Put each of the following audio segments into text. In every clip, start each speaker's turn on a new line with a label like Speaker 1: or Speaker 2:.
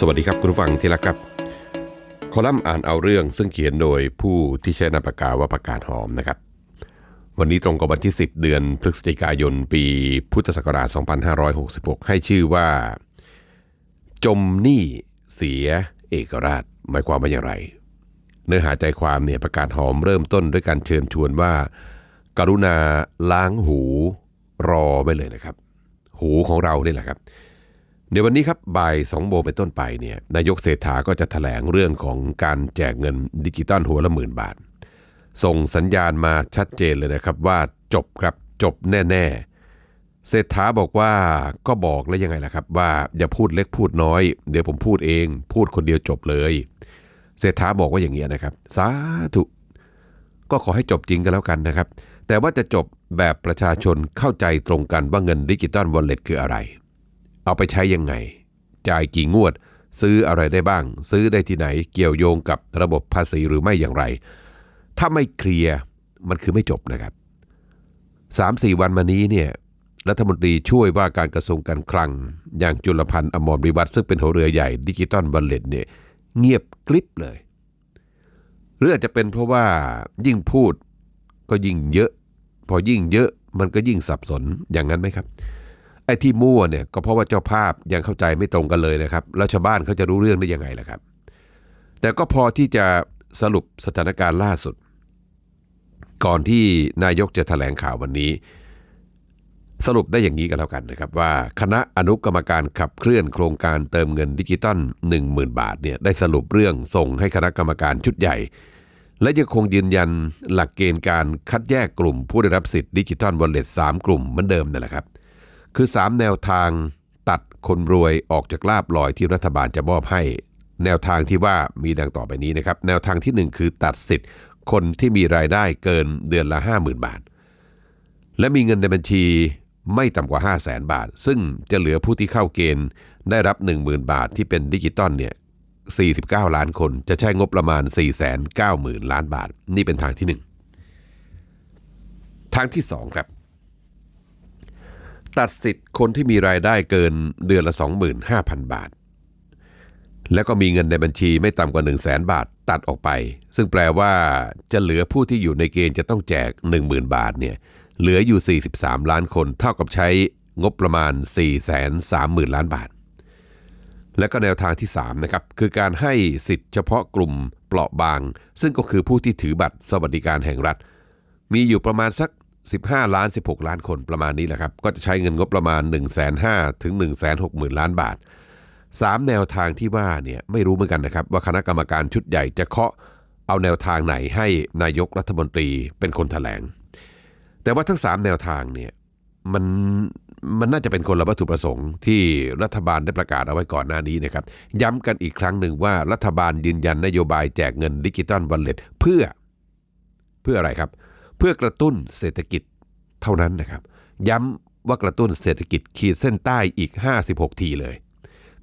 Speaker 1: สวัสดีครับคุณผู้ฟังที่รักครับ คอลัมน์อ่านเอาเรื่องซึ่งเขียนโดยผู้ที่ใช้นามปากกาว่าประกาหอมนะครับ วันนี้ตรงกับวันที่ 10 เดือนพฤศจิกายนปีพุทธศักราช 2566 ให้ชื่อว่า จมหนี้เสียเอกราชหมายความว่าอย่างไร เนื้อหาใจความเนี่ยประกาศหอมเริ่มต้นด้วยการเชิญชวนว่า กรุณาล้างหูรอไว้เลยนะครับ หูของเราเนี่ยแหละครับ ในวันนี้ครับบ่าย2โมงเป็นต้นไปเนี่ยนายกเศรษฐาก็จะถแถลงเรื่องของการแจกเงินดิจิตอลหัวละหมื่นบาท ส่งสัญญาณมาชัดเจนเลยนะครับว่าจบครับจบแน่ ๆ เศรษฐาบอกว่าก็บอกแล้วยังไงล่ะครับว่าอย่าพูดเล็กพูดน้อย เดี๋ยวผมพูดเอง พูดคนเดียวจบเลย เศรษฐาบอกว่าอย่างเงี้นะครับ สาธุ ก็ขอให้จบจริงกันแล้วกันนะครับ แต่ว่าจะจบแบบประชาชนเข้าใจตรงกันว่าเงินดิจิตอลวอลเล็ตคืออะไร เอาไปใช้ยังไง จ่ายกี่งวด ซื้ออะไรได้บ้าง ซื้อได้ที่ไหนเกี่ยวโยงกับระบบภาษีหรือไม่อย่างไร ถ้าไม่เคลียร์มันคือไม่จบนะครับสามสี่วันมานี้เนี่ยรัฐมนตรีช่วยว่าการกระทรวงการคลัง อย่างจุลพันธ์อมรวิวัฒน์ซึ่งเป็นหัวเรือใหญ่ดิจิตอลวอลเลตเนี่ยเงียบกริบเลยหรืออาจจะเป็นเพราะว่ายิ่งพูดก็ยิ่งเยอะ พอยิ่งเยอะมันก็ยิ่งสับสนอย่างนั้นไหมครับ ไอ้ที่มั่วเนี่ยก็เพราะว่าเจ้าภาพยังเข้าใจไม่ตรงกันเลยนะครับ แล้วชาวบ้านเขาจะรู้เรื่องได้ยังไงล่ะครับ แต่ก็พอที่จะสรุปสถานการณ์ล่าสุด ก่อนที่นายกจะถแถลงข่าววันนี้ สรุปได้อย่างนี้กันแล้วกันนะครับ ว่าคณะอนุกรรมการขับเคลื่อนโครงการเติมเงินดิจิตอล10,000 บาทเนี่ยได้สรุปเรื่องส่งให้คณะกรรมการชุดใหญ่ และยังคงยืนยันหลักเกณฑ์การคัดแยกกลุ่มผู้ได้รับสิทธิ์ดิจิตอลวอลเล็ต3กลุ่มเหมือนเดิมนั่นแหละครับ คือ 3 แนวทางตัดคนรวยออกจากลาบลอยที่รัฐบาลจะมอบให้ แนวทางที่ว่ามีดังต่อไปนี้นะครับ แนวทางทีหนึ่1 คือตัดสิทธิ์คนที่มีรายได้เกินเดือนละ 50,000 บาท และมีเงินในบัญชีไม่ต่ำกว่า 5 0 0แสนบาท ซึ่งจะเหลือผู้ที่เข้าเกณฑ์ได้รับ 10,000 บาทที่เป็นดิจิตอลเนี่ย49 ล้านคนจะใช้งบประมาณ 490,000 ล้านบาท นี่เป็นทางที่ 1 ทางที่ 2 ครับ ตัดสิทธิ์คนที่มีรายได้เกินเดือนละ 25,000 บาท แล้วก็มีเงินในบัญชีไม่ต่ำกว่า 1 0 0 0 0แบาทตัดออกไป ซึ่งแปลว่าจะเหลือผู้ที่อยู่ในเกณฑ์จะต้องแจก 10,000 บาทเนี่ยเหลืออยู่ 43 ล้านคน เท่ากับใช้งบประมาณ 430,000 ล้านบาท และก็แนวทางที่3นะครับคือการให้สิทธิ์เฉพาะกลุ่มเปราะบาง ซึ่งก็คือผู้ที่ถือบัตรสวัสดิการแห่งรัฐ มีอยู่ประมาณสัก 15 ล้าน 16 ล้านคนประมาณนี้แหละครับ ก็จะใช้เงินงบประมาณ 1 5 0 0 0ถึง 1 6 0 0 0 0 ล้านบาท 3 แนวทางที่ว่าเนี่ยไม่รู้เหมือนกันนะครับ ว่าคณะกรรมการชุดใหญ่จะเคาะเอาแนวทางไหนให้นายกรัฐมนตรีเป็นคนถแถลง แต่ว่าทั้ง 3 แนวทางเนี่ยมันมันน่าจะเป็นคนละวัตถุประสงค์ที่รัฐบาลได้ประกาศเอาไว้ก่อนหน้านี้นะครับ ย้ำกันอีกครั้งหนึ่งว่ารัฐบาลยืนยันนโยบายแจกเงินดิจิตอลวอลเล็ตเพื่อเพื่ออะไรครับเเพื่อกระตุ้นเศรษฐกิจเท่านั้นนะครับ ย้ำว่ากระตุ้นเศรษฐกิจขีดเส้นใต้อีก 56 ทีเลย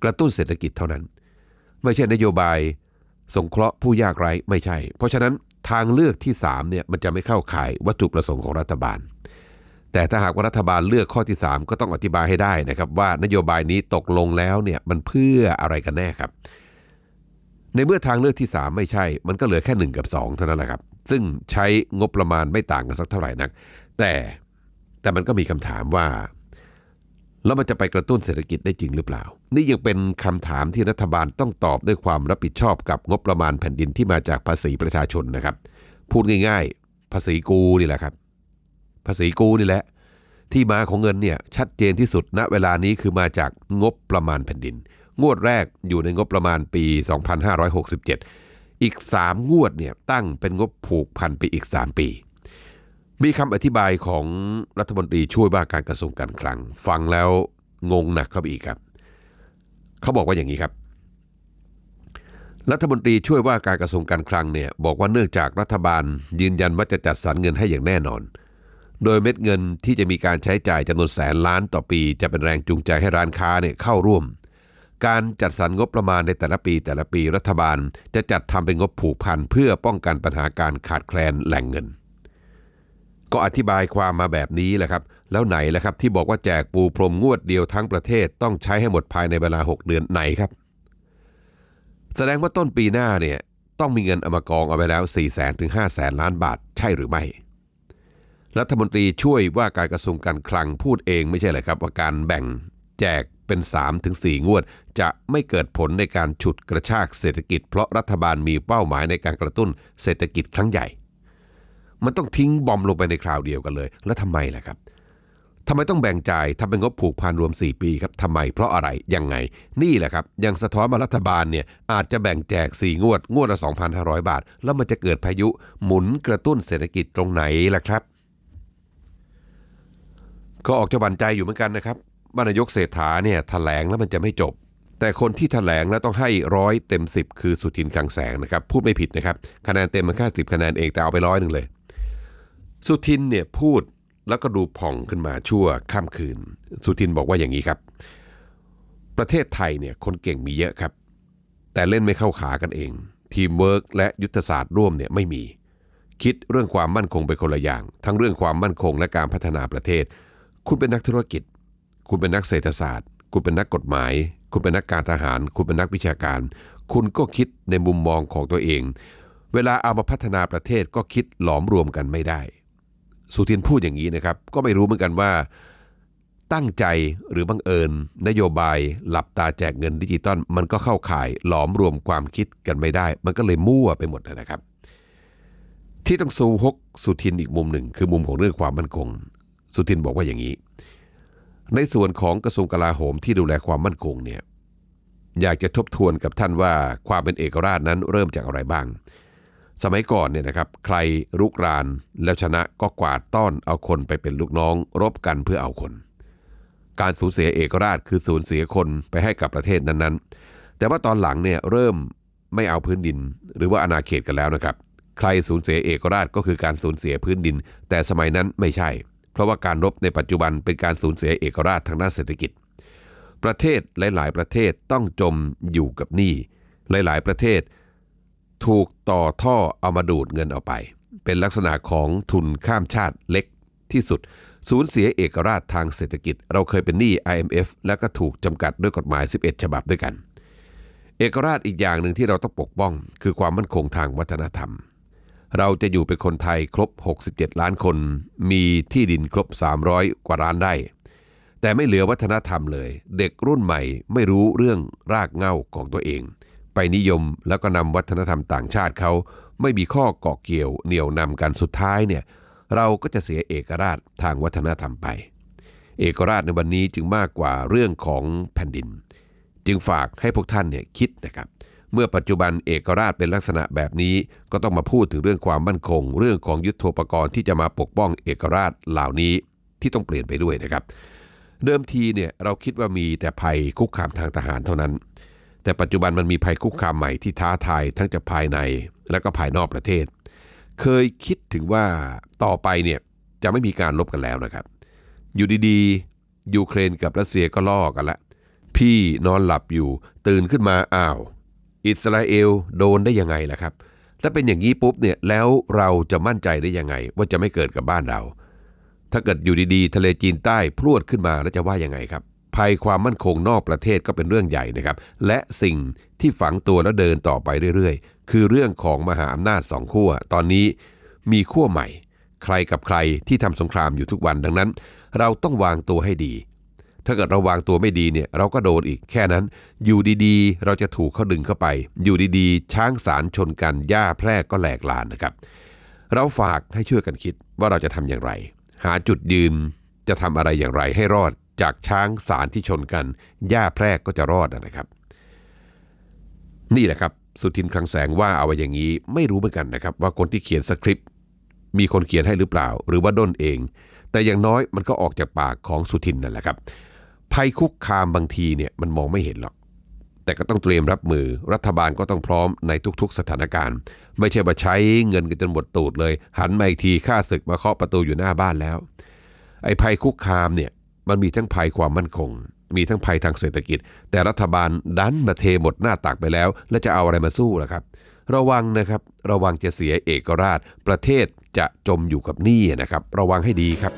Speaker 1: กระตุ้นเศรษฐกิจเท่านั้น ไม่ใช่นโยบายสงเคราะห์ผู้ยากไร้ไม่ใช่ เพราะฉะนั้นทางเลือกที่3เนี่ยมันจะไม่เข้าข่ายวัตถุประสงค์ของรัฐบาล แต่ถ้าหากว่ารัฐบาลเลือกข้อที่ 3 ก็ต้องอธิบายให้ได้นะครับ ว่านโยบายนี้ตกลงแล้วเนี่ยมันเพื่ออะไรกันแน่ครับ ในเมื่อทางเลือกที่ 3 ไม่ใช่ มันก็เหลือแค่ 1 กับ 2 เท่านั้นแหละครับ ซึ่งใช้งบประมาณไม่ต่างกันสักเท่าไหร่นัก แต่แต่มันก็มีคำถามว่า แล้วมันจะไปกระตุ้นเศรษฐกิจได้จริงหรือเปล่า นี่ยังเป็นคำถามที่รัฐบาลต้องตอบด้วยความรับผิดชอบกับงบประมาณแผ่นดินที่มาจากภาษีประชาชนนะครับ พูดง่ายๆ ภาษีกูนี่แหละครับ ภาษีกูนี่แหละ ที่มาของเงินเนี่ยชัดเจนที่สุดณเวลานี้คือมาจากงบประมาณแผ่นดิน งวดแรกอยู่ในงบประมาณปี 2567 อีก 3 งวดเนี่ยตั้งเป็นงบผูกพันไปอีก 3 ปี มีคำอธิบายของรัฐมนตรีช่วยว่าการกระทรวงการคลัง ฟังแล้วงงหนักเข้าไปอีกครับ เขาบอกว่าอย่างนี้ครับ รัฐมนตรีช่วยว่าการกระทรวงการคลังเนี่ยบอกว่าเนื่องจากรัฐบาล ยืนยันว่าจะจัดสรรเงินให้อย่างแน่นอน โดยเม็ดเงินที่จะมีการใช้จ่ายจำนวนแสนล้านต่อปี จะเป็นแรงจูงใจให้ร้านค้าเนี่ยเข้าร่วม การจัดสรรงบประมาณในแต่ละปีแต่ละปีรัฐบาลจะจัดทำเป็นงบผูกพันเพื่อป้องกันปัญหาการขาดแคลนแหล่งเงิน ก็อธิบายความมาแบบนี้แหละครับ แล้วไหนล่ะครับที่บอกว่าแจกปูพรมงวดเดียวทั้งประเทศต้องใช้ให้หมดภายในเวลา 6 เดือนไหนครับ แสดงว่าต้นปีหน้าเนี่ยต้องมีเงินอมากองเอาไว้แล้ว 4 0 0แสนถึง5 0 0แสนล้านบาทใช่หรือไม่ รัฐมนตรีช่วยว่าการกระทรวงการคลังพูดเองไม่ใช่เหรอครับว่าการแบ่งแจก เป็น3-4ถึง4งวด จะไม่เกิดผลในการฉุดกระชากเศรษฐกิจ เพราะรัฐบาลมีเป้าหมายในการกระตุ้นเศรษฐกิจครั้งใหญ่ มันต้องทิ้งบอมลงไปในคราวเดียวกันเลย แล้วทำไมล่ะครับทำไมต้องแบ่งจ่ายทำเป็นงบผูกพันรวม 4 ปีครับทำไมเพราะอะไรยังไง นี่แหละครับยังสะท้อนมารัฐบาลเนี่ยอาจจะแบ่งแจก 4 งวด งวดละ 2,500 บาท แล้วมันจะเกิดพายุหมุนกระตุ้นเศรษฐกิจตรงไหนล่ะครับ ก็ออกจะบันใจอยู่เหมือนกันนะครับ ว่านายกเศรษฐาเนี่ยแถลงแล้วมันจะไม่จบ แต่คนที่แถลงแล้วต้องให้ร้อยเต็ม 10 คือสุทินคลังแสงนะครับ พูดไม่ผิดนะครับ คะแนนเต็มมันแค่10คะแนนเองแต่เอาไปร้อยหนึ่งเลย สุทินเนี่ยพูดแล้วก็ดูผ่องขึ้นมาชั่วข้ามคืน สุทินบอกว่าอย่างนี้ครับ ประเทศไทยเนี่ยคนเก่งมีเยอะครับ แต่เล่นไม่เข้าขากันเอง ทีมเวิร์กและยุทธศาสตร์ร่วมเนี่ยไม่มี คิดเรื่องความมั่นคงไปคนละอย่าง ทั้งเรื่องความมั่นคงและการพัฒนาประเทศ คุณเป็นนักธุรกิจ คุณเป็นนักเศรษฐศาสตร์ คุณเป็นนักกฎหมาย คุณเป็นนักการทหาร คุณเป็นนักวิชาการ คุณก็คิดในมุมมองของตัวเอง เวลาเอามาพัฒนาประเทศก็คิดหลอมรวมกันไม่ได้ สุทินพูดอย่างนี้นะครับ ก็ไม่รู้เหมือนกันว่า ตั้งใจหรือบังเอิญ นโยบายหลับตาแจกเงินดิจิตอลมันก็เข้าข่ายหลอมรวมความคิดกันไม่ได้ มันก็เลยมั่วไปหมดนะครับ ที่ต้องซูฮกสุทินอีกมุมหนึ่ง คือมุมของเรื่องความมั่นคง สุทินบอกว่าอย่างนี้ ในส่วนของกระทรวงกลาโหมที่ดูแลความมั่นคงเนี่ยอยากจะทบทวนกับท่านว่าความเป็นเอกราชนั้นเริ่มจากอะไรบ้าง สมัยก่อนเนี่ยนะครับ ใครรุกรานแล้วชนะก็กวาดต้อนเอาคนไปเป็นลูกน้อง รบกันเพื่อเอาคน การสูญเสียเอกราชคือสูญเสียคนไปให้กับประเทศนั้นๆ แต่ว่าตอนหลังเนี่ยเริ่มไม่เอาพื้นดิน หรือว่าอาณาเขตกันแล้วนะครับ ใครสูญเสียเอกราชก็คือการสูญเสียพื้นดิน แต่สมัยนั้นไม่ใช่ เพราะว่าการรบในปัจจุบันเป็นการสูญเสียเอกราชทางด้านเศรษฐกิจ ประเทศหลาย ๆ ประเทศต้องจมอยู่กับหนี้หลาย ๆ ประเทศ ถูกต่อท่อเอามาดูดเงินเอาไป เป็นลักษณะของทุนข้ามชาติเล็กที่สุดสูญเสียเอกราชทางเศรษฐกิจ เราเคยเป็นหนี้ IMF แล้วก็ถูกจำกัดด้วยกฎหมาย 11 ฉบับด้วยกัน เอกราชอีกอย่างหนึ่งที่เราต้องปกป้อง คือความมั่นคงทางวัฒนธรรม เราจะอยู่เป็นคนไทยครบ 67 ล้านคน มีที่ดินครบ 300 กว่าล้านไร่แต่ไม่เหลือวัฒนธรรมเลย เด็กรุ่นใหม่ไม่รู้เรื่องรากเง้าของตัวเอง ไปนิยมแล้วก็นำวัฒนธรรมต่างชาติเขา ไม่มีข้อเกาะเกี่ยวเหนี่ยวนำกันสุดท้ายเนี่ยเราก็จะเสียเอกราชทางวัฒนธรรมไป เอกราชในวันนี้จึงมากกว่าเรื่องของแผ่นดิน จึงฝากให้พวกท่านเนี่ยคิดนะครับ เมื่อปัจจุบันเอกราชเป็นลักษณะแบบนี้ ก็ต้องมาพูดถึงเรื่องความมั่นคง เรื่องของยุทธปกรณ์ที่จะมาปกป้องเอกราชเหล่านี้ที่ต้องเปลี่ยนไปด้วยนะครับ เดิมทีเนี่ยเราคิดว่ามีแต่ภัยคุกคามทางทหารเท่านั้น แต่ปัจจุบันมันมีภัยคุกคามใหม่ที่ท้าทายทั้งจากภายในและก็ภายนอกประเทศ เคยคิดถึงว่าต่อไปเนี่ยจะไม่มีการลบกันแล้วนะครับ อยู่ดีๆยูเครนกับรัสเซียก็ล่อกันละพี่นอนหลับอยู่ตื่นขึ้นมาอ้าว อิสราเอลโดนได้ยังไงล่ะครับ ถ้าเป็นอย่างนี้ปุ๊บเนี่ยแล้วเราจะมั่นใจได้ยังไง ว่าจะไม่เกิดกับบ้านเรา ถ้าเกิดอยู่ดีๆ ทะเลจีนใต้พรวดขึ้นมาแล้วจะว่ายังไงครับภัยความมั่นคงนอกประเทศก็เป็นเรื่องใหญ่นะครับ และสิ่งที่ฝังตัวแล้วเดินต่อไปเรื่อยๆ คือเรื่องของมหาอำนาจสองขั้วตอนนี้มีขั้วใหม่ ใครกับใครที่ทำสงครามอยู่ทุกวันดังนั้น เราต้องวางตัวให้ดี ถ้าเกิดเราวางตัวไม่ดีเนี่ยเราก็โดนอีกแค่นั้น อยู่ดีๆ เราจะถูกเขาดึงเข้าไป อยู่ดีๆ ช้างสารชนกันหญ้าแพรกก็แหลกลานนะครับ เราฝากให้ช่วยกันคิดว่าเราจะทำอย่างไร หาจุดยืนจะทำอะไรอย่างไรให้รอดจากช้างสารที่ชนกันหญ้าแพรกก็จะรอดนะครับ นี่แหละครับ สุทินคลังแสงว่าเอาไว้อย่างนี้ไม่รู้เหมือนกันนะครับ ว่าคนที่เขียนสคริปต์มีคนเขียนให้หรือเปล่า หรือว่าด้นเอง แต่อย่างน้อยมันก็ออกจากปากของสุทินนั่นแหละครับ ภัยคุกคามบางทีเนี่ยมันมองไม่เห็นหรอก แต่ก็ต้องเตรียมรับมือรัฐบาลก็ต้องพร้อมในทุกๆ สถานการณ์ ไม่ใช่ว่าใช้เงินกันจนหมดตูดเลย หันมาอีกทีค่าศึกมาเคาะประตูอยู่หน้าบ้านแล้ว ไอ้ภัยคุกคามเนี่ยมันมีทั้งภัยความมั่นคง มีทั้งภัยทางเศรษฐกิจ แต่รัฐบาลดันมาเทหมดหน้าตักไปแล้ว แล้วจะเอาอะไรมาสู้ล่ะครับ ระวังนะครับระวังจะเสียเอกราช ประเทศจะจมอยู่กับหนี้นะครับ ระวังให้ดีครับ